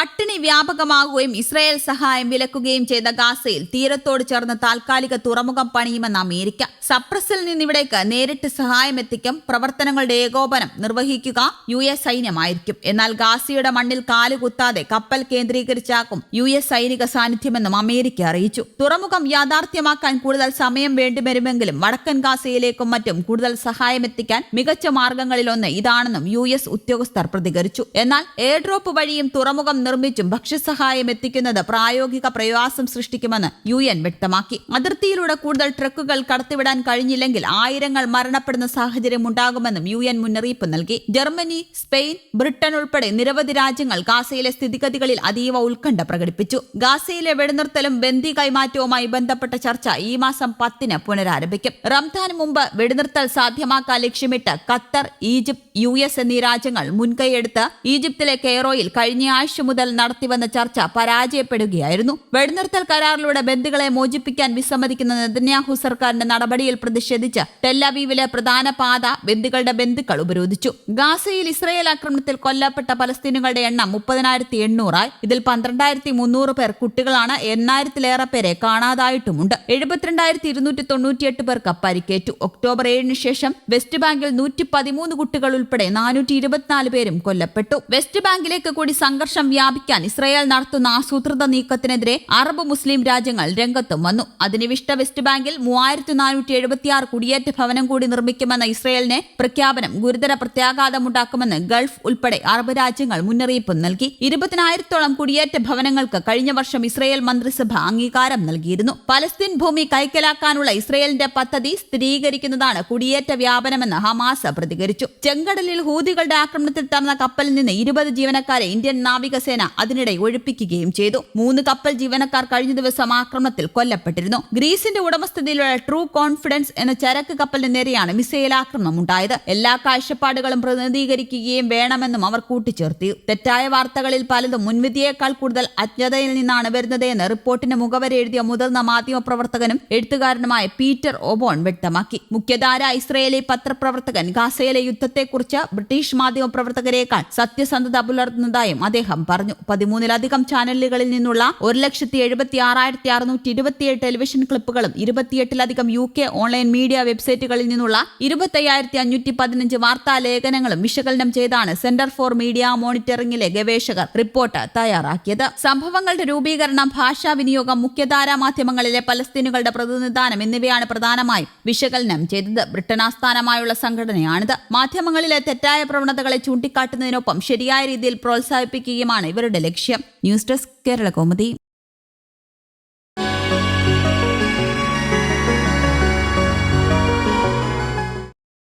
പട്ടിണി വ്യാപകമാകുകയും ഇസ്രായേൽ സഹായം വിലക്കുകയും ചെയ്ത ഗാസയിൽ തീരത്തോട് ചേർന്ന് താൽക്കാലിക തുറമുഖം പണിയുമെന്ന് അമേരിക്ക. സപ്രസിൽ നിന്നിവിടേക്ക് നേരിട്ട് സഹായം എത്തിക്കും. പ്രവർത്തനങ്ങളുടെ ഏകോപനം നിർവഹിക്കുക യു എസ് സൈന്യമായിരിക്കും. എന്നാൽ ഗാസയുടെ മണ്ണിൽ കാലുകുത്താതെ കപ്പൽ കേന്ദ്രീകരിച്ചാക്കും യു എസ് സൈനിക സാന്നിധ്യമെന്നും അമേരിക്ക അറിയിച്ചു. തുറമുഖം യാഥാർത്ഥ്യമാക്കാൻ കൂടുതൽ സമയം വേണ്ടിവരുമെങ്കിലും വടക്കൻ ഗാസയിലേക്കും മറ്റും കൂടുതൽ സഹായം എത്തിക്കാൻ മികച്ച മാർഗങ്ങളിലൊന്ന് ഇതാണെന്നും യു എസ് ഉദ്യോഗസ്ഥർ പ്രതികരിച്ചു. എന്നാൽ എയർഡ്രോപ്പ് വഴിയും തുറമുഖം നിർമ്മിച്ചും ഭക്ഷ്യസഹായം എത്തിക്കുന്നത് പ്രായോഗിക പ്രയാസം സൃഷ്ടിക്കുമെന്ന് യു എൻ വ്യക്തമാക്കി. അതിർത്തിയിലൂടെ കൂടുതൽ ട്രക്കുകൾ കടത്തിവിടാൻ കഴിഞ്ഞില്ലെങ്കിൽ ആയിരങ്ങൾ മരണപ്പെടുന്ന സാഹചര്യം ഉണ്ടാകുമെന്നും യു എൻ മുന്നറിയിപ്പ് നൽകി. ജർമ്മനി സ്പെയിൻ ബ്രിട്ടൻ ഉൾപ്പെടെ നിരവധി രാജ്യങ്ങൾ ഗാസയിലെ സ്ഥിതിഗതികളിൽ അതീവ ഉത്കണ്ഠ പ്രകടിപ്പിച്ചു. ഗാസയിലെ വെടിനിർത്തലും ബന്ദി കൈമാറ്റവുമായി ബന്ധപ്പെട്ട ചർച്ച ഈ മാസം പത്തിന് പുനരാരംഭിക്കും. റംസാന് മുമ്പ് വെടിനിർത്തൽ സാധ്യമാക്കാൻ ലക്ഷ്യമിട്ട് ഖത്തർ ഈജിപ്ത് യു എന്നീ രാജ്യങ്ങൾ മുൻകൈയെടുത്ത് ഈജിപ്തിലെ കെയറോയിൽ കഴിഞ്ഞ ആഴ്ച മുതൽ നടത്തിവന്ന ചർച്ച പരാജയപ്പെടുകയായിരുന്നു. വെടിനിർത്തൽ കരാറിലൂടെ ബന്ധുക്കളെ മോചിപ്പിക്കാൻ വിസമ്മതിക്കുന്ന നെതന്യാഹു സർക്കാരിന്റെ നടപടിയിൽ പ്രതിഷേധിച്ച് ടെല്ലവീവിലെ പ്രധാന പാത ബന്ധുക്കളുടെ ബന്ധുക്കൾ ഉപരോധിച്ചു. ഗാസയിൽ ഇസ്രയേൽ ആക്രമണത്തിൽ കൊല്ലപ്പെട്ട പലസ്തീനുകളുടെ എണ്ണം മുപ്പതിനായിരത്തി എണ്ണൂറായി. ഇതിൽ പന്ത്രണ്ടായിരത്തി മുന്നൂറ് പേർ കുട്ടികളാണ്. എണ്ണായിരത്തിലേറെ പേരെ കാണാതായിട്ടുമുണ്ട്. എഴുപത്തിരണ്ടായിരത്തി ഇരുന്നൂറ്റി തൊണ്ണൂറ്റിയെട്ട് പേർക്ക് പരിക്കേറ്റു ഒക്ടോബർ ഏഴിന് ശേഷം വെസ്റ്റ് ബാങ്കിൽ നൂറ്റി പതിമൂന്ന് കുട്ടികൾ ഉൾപ്പെടെ നാനൂറ്റി ഇരുപത്തിനാല് പേരും കൊല്ലപ്പെട്ടു. വെസ്റ്റ് ബാങ്കിലേക്ക് കൂടി സംഘർഷം വ്യാപിക്കാൻ ഇസ്രായേൽ നടത്തുന്ന ആസൂത്രിത നീക്കത്തിനെതിരെ അറബ് മുസ്ലിം രാജ്യങ്ങൾ രംഗത്തും വന്നു. അതിനിവിഷ്ട വെസ്റ്റ് ബാങ്കിൽ മൂവായിരത്തി നാനൂറ്റി എഴുപത്തിയാറ് കുടിയേറ്റ ഭവനം കൂടി നിർമ്മിക്കുമെന്ന ഇസ്രായേലിനെ പ്രഖ്യാപനം ഗുരുതര പ്രത്യാഘാതമുണ്ടാക്കുമെന്ന് ഗൾഫ് ഉൾപ്പെടെ അറബ് രാജ്യങ്ങൾ മുന്നറിയിപ്പ് നൽകി. ഇരുപതിനായിരത്തോളം കുടിയേറ്റ ഭവനങ്ങൾക്ക് കഴിഞ്ഞ വർഷം ഇസ്രായേൽ മന്ത്രിസഭ അംഗീകാരം നൽകിയിരുന്നു. പലസ്തീൻ ഭൂമി കൈക്കലാക്കാനുള്ള ഇസ്രായേലിന്റെ പദ്ധതി സ്ഥിരീകരിക്കുന്നതാണ് കുടിയേറ്റ വ്യാപനമെന്ന് ഹമാസ് പ്രതികരിച്ചു. ചെങ്കടലിൽ ഹൂതികളുടെ ആക്രമണത്തിൽ തന്ന കപ്പലിൽ നിന്ന് ഇരുപത് ജീവനക്കാരെ ഇന്ത്യൻ നാവികസേന അതിനിടെ ഒഴിപ്പിക്കുകയും ചെയ്തു. മൂന്ന് കപ്പൽ ജീവനക്കാർ കഴിഞ്ഞ ദിവസം ആക്രമണത്തിൽ കൊല്ലപ്പെട്ടിരുന്നു. ഗ്രീസിന്റെ ഉടമസ്ഥതയിലുള്ള ട്രൂ കോൺഫിഡൻസ് എന്ന ചരക്ക് കപ്പലിന് നേരെയാണ് മിസൈൽ ആക്രമണം ഉണ്ടായത്. എല്ലാ കാഴ്ചപ്പാടുകളും പ്രതിനിധീകരിക്കുകയും വേണമെന്നും അവർ കൂട്ടിച്ചേർത്തു. തെറ്റായ വാർത്തകളിൽ പലതും മുൻവിധിയേക്കാൾ കൂടുതൽ അജ്ഞതയിൽ നിന്നാണ് വരുന്നത് എന്ന് റിപ്പോർട്ടിന് മുഖവര എഴുതിയ മുതിർന്ന മാധ്യമപ്രവർത്തകനും എഴുത്തുകാരനുമായ പീറ്റർ ഒബോൺ വ്യക്തമാക്കി. മുഖ്യധാര ഇസ്രയേലി പത്രപ്രവർത്തകൻ ഗാസയിലെ യുദ്ധത്തെക്കുറിച്ച് ബ്രിട്ടീഷ് മാധ്യമപ്രവർത്തകരെക്കാൾ സത്യസന്ധത പുലർത്തുന്നതായും അദ്ദേഹം പറഞ്ഞു. പതിമൂന്നിലധികം ചാനലുകളിൽ നിന്നുള്ള ഒരു ലക്ഷത്തി എഴുപത്തി ആറായിരത്തി അറുന്നൂറ്റി ഇരുപത്തിയേഴ് ടെലിവിഷൻ ക്ലിപ്പുകളും ഇരുപത്തിയെട്ടിലധികം യു കെ ഓൺലൈൻ മീഡിയ വെബ്സൈറ്റുകളിൽ നിന്നുള്ള ഇരുപത്തയ്യായിരത്തി അഞ്ഞൂറ്റി പതിനഞ്ച് വാർത്താ ലേഖനങ്ങളും വിശകലനം ചെയ്താണ് സെന്റർ ഫോർ മീഡിയ മോണിറ്ററിംഗിലെ ഗവേഷകർ റിപ്പോർട്ട് തയ്യാറാക്കിയത്. സംഭവങ്ങളുടെ രൂപീകരണം ഭാഷാ വിനിയോഗം മുഖ്യധാരാ മാധ്യമങ്ങളിലെ പലസ്തീനുകളുടെ പ്രതിനിധാനം എന്നിവയാണ് പ്രധാനമായും വിശകലനം ചെയ്തത്. ബ്രിട്ടൻ ആസ്ഥാനമായുള്ള സംഘടനയാണിത്. മാധ്യമങ്ങളിലെ തെറ്റായ പ്രവണതകളെ ചൂണ്ടിക്കാട്ടുന്നതിനൊപ്പം ശരിയായ രീതിയിൽ പ്രോത്സാഹിപ്പിക്കുകയുമാണ് ഇവരുടെ ലക്ഷ്യം ന്യൂസ് ഡെസ്ക് കേരള കോമതി